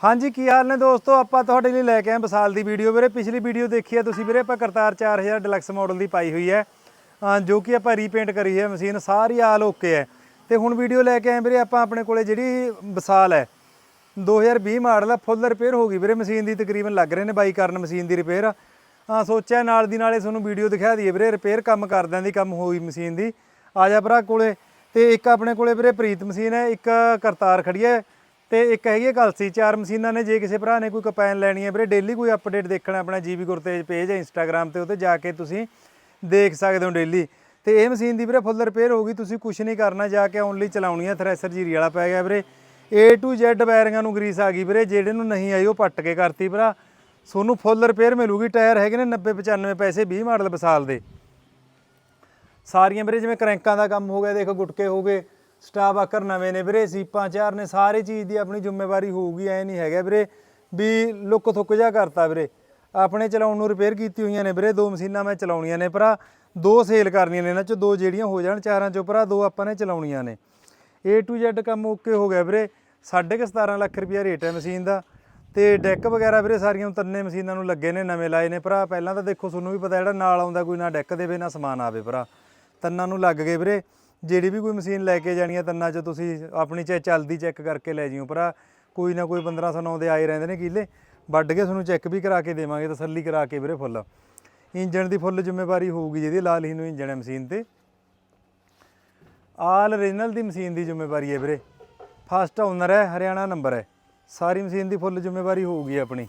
ਹਾਂਜੀ, ਕੀ ਹਾਲ ਨੇ ਦੋਸਤੋ? ਆਪਾਂ ਤੁਹਾਡੇ ਲਈ ਲੈ ਕੇ ਆਏ ਬਸਾਲ ਦੀ ਵੀਡੀਓ ਵੀਰੇ। ਪਿਛਲੀ ਵੀਡੀਓ ਦੇਖੀ ਹੈ ਤੁਸੀਂ ਵੀਰੇ, ਆਪਾਂ ਕਰਤਾਰ 4000 ਡਿਲਕਸ ਮਾਡਲ ਦੀ ਪਾਈ ਹੋਈ ਹੈ। ਜੋ ਕਿ ਆਪਾਂ ਰੀਪੇਂਟ ਕਰੀ ਹੈ ਮਸ਼ੀਨ ਸਾਰੀ ਆਲ ਓਕੇ ਹੈ। ਤੇ ਹੁਣ ਵੀਡੀਓ ਲੈ ਕੇ ਆਏ ਵੀਰੇ, ਆਪਾਂ ਆਪਣੇ ਕੋਲੇ ਜਿਹੜੀ ਬਸਾਲ ਹੈ 2020 ਮਾਡਲ ਆ ਫੁੱਲ ਰਿਪੇਅਰ ਹੋ ਗਈ ਵੀਰੇ ਮਸ਼ੀਨ ਦੀ, ਤਕਰੀਬਨ ਲੱਗ ਰਹੇ ਨੇ ਬਾਈ ਕਰਨ ਮਸ਼ੀਨ ਦੀ ਰਿਪੇਅਰ ਆ ਸੋਚਿਆ ਨਾਲ ਦੀ ਨਾਲੇ ਤੁਹਾਨੂੰ ਵੀਡੀਓ ਦਿਖਾ ਦਈਏ ਵੀਰੇ ਰਿਪੇਅਰ ਕੰਮ ਕਰਦਿਆਂ ਦੀ ਕੰਮ ਹੋਈ ਮਸ਼ੀਨ ਦੀ। ਆ ਜਾ ਭਰਾ ਕੋਲੇ। ਤੇ ਇੱਕ ਆਪਣੇ ਕੋਲੇ ਵੀਰੇ ਪ੍ਰੀਤ ਮਸ਼ੀਨ ਹੈ, ਇੱਕ ਕਰਤਾਰ ਖੜੀ ਹੈ। ਤੇ ਇੱਕ ਹੈਗੀ ਹੈ ਕਲਸੀ ਚਾਰ ਮਸ਼ੀਨਾਂ ਨੇ, ਜੇ ਕਿਸੇ ਭਰਾ ਨੇ ਕੋਈ ਕਪੈਨ ਲੈਣੀ ਹੈ ਵੀਰੇ ਡੇਲੀ ਕੋਈ ਅਪਡੇਟ ਦੇਖਣਾ ਆਪਣਾ ਜੀਬੀ ਗੁਰਤੇਜ ਪੇਜ ਹੈ ਇੰਸਟਾਗ੍ਰam ਤੇ ਉੱਤੇ ਜਾ ਕੇ ਤੁਸੀਂ ਦੇਖ ਸਕਦੇ ਹੋ ਡੇਲੀ ਤੇ ਇਹ ਮਸ਼ੀਨ ਦੀ ਵੀਰੇ ਫੁੱਲ ਰਿਪੇਅਰ ਹੋ ਗਈ, ਤੁਸੀਂ ਕੁਝ ਨਹੀਂ ਕਰਨਾ, ਜਾ ਕੇ ਓਨਲੀ ਚਲਾਉਣੀ ਹੈ ਥ੍ਰੈਸ਼ਰ ਜੀਰੀ ਵਾਲਾ ਪੈ ਗਿਆ ਵੀਰੇ। A to Z ਬੈਰਿੰਗਾਂ ਨੂੰ ਗਰੀਸ ਆ ਗਈ ਵੀਰੇ, ਜਿਹੜੇ ਨੂੰ ਨਹੀਂ ਆਈ ਉਹ ਪੱਟ ਕੇ ਕਰਤੀ ਭਰਾ। ਤੁਹਾਨੂੰ ਫੁੱਲ ਰਿਪੇਅਰ ਮਿਲੂਗੀ, ਟਾਇਰ ਹੈਗੇ ਨੇ 90 95 ਪੈਸੇ 20 ਮਾਡਲ ਬਸਾਲ ਦੇ। ਸਾਰੀਆਂ ਵੀਰੇ ਜਿਵੇਂ ਕਰੈਂਕਾਂ ਦਾ ਕੰਮ ਹੋ ਗਿਆ, ਦੇਖੋ ਗੁਟਕੇ ਹੋ ਗਏ ਸਟਾਫ ਆਕਰ ਨਵੇਂ ਨੇ ਵੀਰੇ, ਸੀਪਾਂ ਚਾਰ ਨੇ, ਸਾਰੀ ਚੀਜ਼ ਦੀ ਆਪਣੀ ਜ਼ਿੰਮੇਵਾਰੀ ਹੋਊਗੀ, ਐ ਨਹੀਂ ਹੈਗਾ ਵੀਰੇ, ਵੀ ਲੁੱਕ ਥੁੱਕ ਜਾ ਕਰਤਾ ਵੀਰੇ। ਆਪਣੇ ਚਲਾਉਣ ਨੂੰ ਰਿਪੇਅਰ ਕੀਤੀ ਹੋਈਆਂ ਨੇ ਵੀਰੇ, ਦੋ ਮਸ਼ੀਨਾਂ ਮੈਂ ਚਲਾਉਣੀਆਂ ਨੇ ਭਰਾ, ਦੋ ਸੇਲ ਕਰਨੀਆਂ ਨੇ ਇਹਨਾਂ ਚੋਂ, ਦੋ ਜਿਹੜੀਆਂ ਹੋ ਜਾਣ ਚਾਰਾਂ ਚੋਂ ਭਰਾ, ਦੋ ਆਪਾਂ ਨੇ ਚਲਾਉਣੀਆਂ ਨੇ। A to Z ਕੰਮ ਓਕੇ ਹੋ ਗਿਆ ਵੀਰੇ, ਸਾਢੇ ਕੁ 17 ਲੱਖ ਰੁਪਿਆ ਰੇਟ ਹੈ ਮਸ਼ੀਨ ਦਾ। ਤੇ ਡੈਕ ਵਗੈਰਾ ਵੀਰੇ, ਸਾਰੀਆਂ ਤੰਨੇ ਮਸ਼ੀਨਾਂ ਨੂੰ ਲੱਗੇ ਨੇ, ਨਵੇਂ ਲਾਏ ਨੇ ਭਰਾ, ਪਹਿਲਾਂ ਤਾਂ ਦੇਖੋ, ਤੁਹਾਨੂੰ ਵੀ ਪਤਾ ਜਿਹੜਾ ਨਾਲ ਆਉਂਦਾ ਕੋਈ ਨਾ ਡੈਕ ਦੇਵੇ, ਨਾ ਸਮਾਨ ਆਵੇ ਭਰਾ। ਤੰਨਾਂ ਨੂੰ ਲੱਗ ਗਏ ਵੀਰੇ। ਜਿਹੜੀ ਵੀ ਕੋਈ ਮਸ਼ੀਨ ਲੈ ਕੇ ਜਾਣੀ ਹੈ ਤੰਨਾਂ 'ਚ ਤੁਸੀਂ ਆਪਣੀ ਚੈ ਚੱਲਦੀ ਚੈੱਕ ਕਰਕੇ ਲੈ ਜਿਓ ਭਰਾ। ਕੋਈ ਨਾ ਕੋਈ 1509 ਦੇ ਆਏ ਰਹਿੰਦੇ ਨੇ ਕੀਲੇ। ਵੱਢ ਕੇ ਤੁਹਾਨੂੰ ਚੈੱਕ ਵੀ ਕਰਾ ਕੇ ਦੇਵਾਂਗੇ, ਤਸੱਲੀ ਕਰਾ ਕੇ ਵੀਰੇ ਫੁੱਲ। ਇੰਜਣ ਦੀ ਫੁੱਲ ਜ਼ਿੰਮੇਵਾਰੀ ਹੋਊਗੀ ਜਿਹਦੀ, ਲਾਲ ਹੀ ਨੂੰ ਇੰਜਣ ਹੈ ਮਸ਼ੀਨ ਤੇ। ਆਲ ਓਰੀਜਨਲ ਦੀ ਮਸ਼ੀਨ ਦੀ ਜ਼ਿੰਮੇਵਾਰੀ ਹੈ ਵੀਰੇ। ਫਸਟ ਓਨਰ ਹੈ, ਹਰਿਆਣਾ ਨੰਬਰ ਹੈ। ਸਾਰੀ ਮਸ਼ੀਨ ਦੀ ਫੁੱਲ ਜ਼ਿੰਮੇਵਾਰੀ ਹੋਊਗੀ ਆਪਣੀ।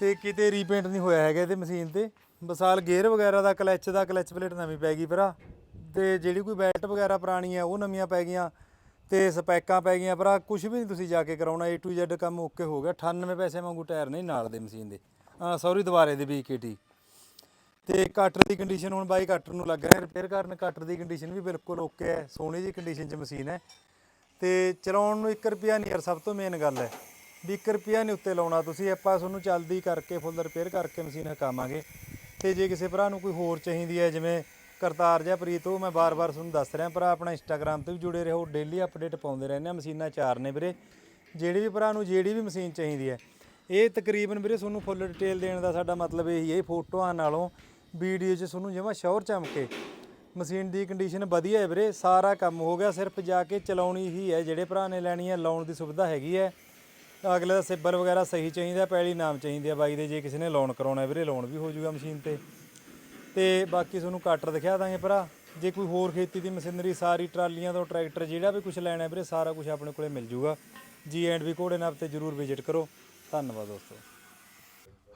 ਤੇ ਕਿਤੇ ਰੀਪੇਂਟ ਨਹੀਂ ਹੋਇਆ ਹੈਗਾ ਇਹਦੇ ਮਸ਼ੀਨ ਤੇ। ਬਸਾਲ ਗੇਅਰ ਵਗੈਰਾ ਦਾ ਕਲੱਚ ਦਾ ਕਲੱਚ ਪਲੇਟ ਨਵੀਂ ਪੈ ਗਈ ਭਰਾ। ਤੇ ਜਿਹੜੀ ਕੋਈ ਬੈਲਟ ਵਗੈਰਾ ਪੁਰਾਣੀ ਹੈ ਉਹ ਨਵੀਆਂ ਪੈ ਗਈਆਂ ਤੇ ਸਪੈਕਾਂ ਪੈ ਗਈਆਂ। ਭਰਾ ਕੁਝ ਵੀ ਨਹੀਂ ਤੁਸੀਂ ਜਾ ਕੇ ਕਰਾਉਣਾ। A to Z ਕੰਮ ਓਕੇ ਹੋ ਗਿਆ 98 ਪੈਸੇ ਵਾਂਗੂ ਟਾਇਰ ਨਹੀਂ ਨਾਲ ਦੇ ਮਸ਼ੀਨ ਦੇ। ਸੌਰੀ ਦੁਬਾਰੇ ਦੇ BKT ਤੇ ਕਟਰ ਦੀ ਕੰਡੀਸ਼ਨ ਹੁਣ ਬਾਈ ਕਟਰ ਨੂੰ ਲੱਗ ਰਿਹਾ। ਰਿਪੇਅਰ ਕਰਨ ਕਟਰ ਦੀ ਕੰਡੀਸ਼ਨ ਵੀ ਬਿਲਕੁਲ ਓਕੇ ਹੈ। ਸੋਹਣੀ ਜੀ ਕੰਡੀਸ਼ਨ 'ਚ ਮਸ਼ੀਨ ਹੈ। ਤੇ ਚਲਾਉਣ ਨੂੰ 1 ਰੁਪਿਆ ਨਹੀਂ ਯਾਰ, ਸਭ ਤੋਂ ਮੇਨ ਗੱਲ ਹੈ ਵੀ 1 ਰੁਪਿਆ ਨਹੀਂ ਉੱਤੇ ਲਾਉਣਾ ਤੁਸੀਂ। ਆਪਾਂ ਤੁਹਾਨੂੰ ਜਲਦੀ ਕਰਕੇ ਫੁੱਲ ਰਿਪੇਅਰ ਕਰਕੇ ਮਸ਼ੀਨ ਹਕਾਵਾਂਗੇ ਤੇ ਜੇ ਕਿਸੇ ਭਰਾ ਨੂੰ ਕੋਈ ਹੋਰ ਚਾਹੀਦੀ ਹੈ, ਜਿਵੇਂ ਕਰਤਾਰ ਜਿਹਾ ਪ੍ਰੀਤ, ਉਹ ਮੈਂ ਬਾਰ-ਬਾਰ ਤੁਹਾਨੂੰ ਦੱਸ ਰਿਹਾ। ਭਰਾ ਆਪਣਾ ਇੰਸਟਾਗ੍ਰam ਤੇ ਵੀ ਜੁੜੇ ਰਹੋ ਡੇਲੀ ਅਪਡੇਟ ਪਾਉਂਦੇ ਰਹਿੰਦੇ ਆ ਮਸ਼ੀਨਾਂ ਚਾਰ ਨੇ ਵੀਰੇ। ਜਿਹੜੀ ਵੀ ਭਰਾ ਨੂੰ ਜਿਹੜੀ ਵੀ ਮਸ਼ੀਨ ਚਾਹੀਦੀ ਹੈ। ਇਹ ਤਕਰੀਬਨ ਵੀਰੇ ਤੁਹਾਨੂੰ ਫੁੱਲ ਡਿਟੇਲ ਦੇਣ ਦਾ ਸਾਡਾ ਮਤਲਬ ਇਹੀ ਹੈ ਫੋਟੋਆਂ ਨਾਲੋਂ ਵੀਡੀਓ 'ਚ ਤੁਹਾਨੂੰ ਜਮਾ ਸ਼ੌਰ ਚਮਕੇ। ਮਸ਼ੀਨ ਦੀ ਕੰਡੀਸ਼ਨ ਵਧੀਆ ਹੈ ਵੀਰੇ, ਸਾਰਾ ਕੰਮ ਹੋ ਗਿਆ, ਸਿਰਫ ਜਾ ਕੇ ਚਲਾਉਣੀ ਹੀ ਹੈ। ਜਿਹੜੇ ਭਰਾ ਨੇ ਲੈਣੀ ਹੈ, ਲਾਉਣ ਦੀ ਸੁਵਿਧਾ ਹੈਗੀ ਹੈ। ਅਗਲੇ ਦਾ ਸਿਬਰ ਵਗੈਰਾ ਸਹੀ ਚਾਹੀਦਾ ਪੈਲੀ ਨਾਮ ਚਾਹੀਦੀ ਹੈ। ਬਾਈ ਦੇ ਜੇ ਕਿਸੇ ਨੇ ਲੋਨ ਕਰਾਉਣਾ ਵੀਰੇ ਲੋਨ ਵੀ ਹੋ ਜਾਊਗਾ ਮਸ਼ੀਨ ਤੇ। ਤੇ ਬਾਕੀ ਤੁਹਾਨੂੰ ਕਟਰ ਦਿਖਾ ਦਾਂਗੇ ਭਰਾ। ਜੇ ਕੋਈ ਹੋਰ ਖੇਤੀ ਦੀ ਮਸ਼ੀਨਰੀ, ਸਾਰੀ ਟਰਾਲੀਆਂ ਤੋਂ ਟਰੈਕਟਰ ਜਿਹੜਾ ਵੀ ਕੁਝ ਲੈਣਾ ਵੀਰੇ, ਸਾਰਾ ਕੁਝ ਆਪਣੇ ਕੋਲੇ ਮਿਲ ਜੂਗਾ। ਜੀ ਐਂਡ ਵੀ ਘੋੜੇ ਨਾਪ ਤੇ ਜਰੂਰ ਵਿਜ਼ਿਟ ਕਰੋ। ਧੰਨਵਾਦ ਦੋਸਤੋ।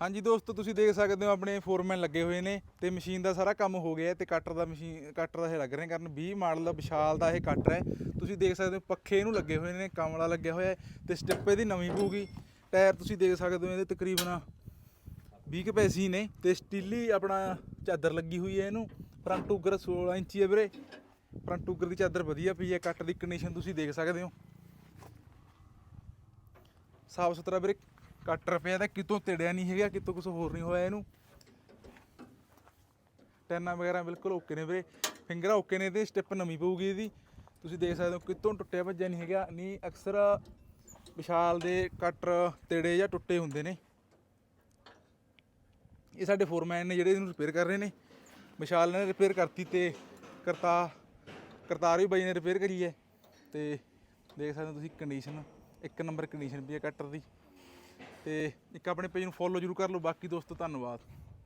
ਹਾਂਜੀ ਦੋਸਤੋ, ਤੁਸੀਂ ਦੇਖ ਸਕਦੇ ਹੋ ਆਪਣੇ ਫੋਰਮੈਨ ਲੱਗੇ ਹੋਏ ਨੇ ਤੇ ਮਸ਼ੀਨ ਦਾ ਸਾਰਾ ਕੰਮ ਹੋ ਗਿਆ ਹੈ ਤੇ ਕਟਰ ਦਾ ਮਸ਼ੀਨ ਕਟਰ ਦਾ ਇਹ ਲੱਗ ਰਿਹਾ ਕਾਰਨ। 20 ਮਾਡਲ ਦਾ, ਵਿਸ਼ਾਲ ਦਾ ਇਹ ਕਟਰ ਹੈ। ਤੁਸੀਂ ਦੇਖ ਸਕਦੇ ਹੋ ਪੱਖੇ ਇਹਨੂੰ ਲੱਗੇ ਹੋਏ ਨੇ, ਕਮਲਾ ਲੱਗਿਆ ਹੋਇਆ ਹੈ ਤੇ ਸਟਿੱਪ ਇਹਦੀ ਨਵੀਂ ਪਊਗੀ। ਟਾਇਰ ਤੁਸੀਂ ਦੇਖ ਸਕਦੇ ਹੋ ਇਹਦੇ ਤਕਰੀਬਨ 20 ਕੁ ਪੈਸੇ ਨੇ ਤੇ ਸਟੀਲੀ ਆਪਣਾ ਚਾਦਰ ਲੱਗੀ ਹੋਈ ਹੈ ਇਹਨੂੰ ਫਰੰਟ ਉਗਰ 16 ਇੰਚੀ ਹੈ ਵੀਰੇ। ਫਰੰਟ ਉਗਰ ਦੀ ਚਾਦਰ ਵਧੀਆ ਪਈ ਹੈ, ਕੱਟ ਦੀ ਕੰਡੀਸ਼ਨ ਤੁਸੀਂ ਦੇਖ ਸਕਦੇ ਹੋ। ਸਾਫ਼ ਸੁਥਰਾ ਵੀਰੇ, ਕੱਟ ਪਿਆ ਤਾਂ ਕਿਤੋਂ ਤੇੜਿਆ ਨਹੀਂ ਹੈਗਾ, ਕਿਤੋਂ ਕੁਝ ਹੋਰ ਨਹੀਂ ਹੋਇਆ ਇਹਨੂੰ। ਟੈਨਾਂ ਵਗੈਰਾ ਬਿਲਕੁਲ ਓਕੇ ਨੇ ਵੀਰੇ। ਫਿੰਗਰਾਂ ਓਕੇ ਨੇ ਤੇ ਸਟੈਪ ਨਵੀਂ ਪਊਗੀ ਇਹਦੀ। ਤੁਸੀਂ ਦੇਖ ਸਕਦੇ ਹੋ ਕਿਤੋਂ ਟੁੱਟਿਆ ਭੱਜਿਆ ਨਹੀਂ ਹੈਗਾ, ਨਹੀਂ ਅਕਸਰ ਵਿਸ਼ਾਲ ਦੇ ਕਟਰ ਤੇੜੇ ਜਾਂ ਟੁੱਟੇ ਹੁੰਦੇ ਨੇ। ਇਹ ਸਾਡੇ ਫੋਰਮੈਨ ਨੇ ਜਿਹੜੇ ਇਹਨੂੰ ਰਿਪੇਅਰ ਕਰ ਰਹੇ ਨੇ। ਵਿਸ਼ਾਲ ਨੇ ਰਿਪੇਅਰ ਕਰਤੀ ਤੇ ਕਰਤਾ, ਕਰਤਾਰ ਵੀ ਬਾਈ ਨੇ ਰਿਪੇਅਰ ਕਰੀ ਹੈ। ਤੇ ਦੇਖ ਸਕਦੇ ਹੋ ਤੁਸੀਂ ਕੰਡੀਸ਼ਨ ਇੱਕ ਨੰਬਰ ਕੰਡੀਸ਼ਨ ਵੀ ਹੈ ਕਟਰ ਦੀ। ਤੇ ਇੱਕ ਆਪਣੇ ਪੇਜ ਨੂੰ ਫੋਲੋ ਜਰੂਰ ਕਰ ਲਓ। ਬਾਕੀ ਦੋਸਤੋ, ਧੰਨਵਾਦ।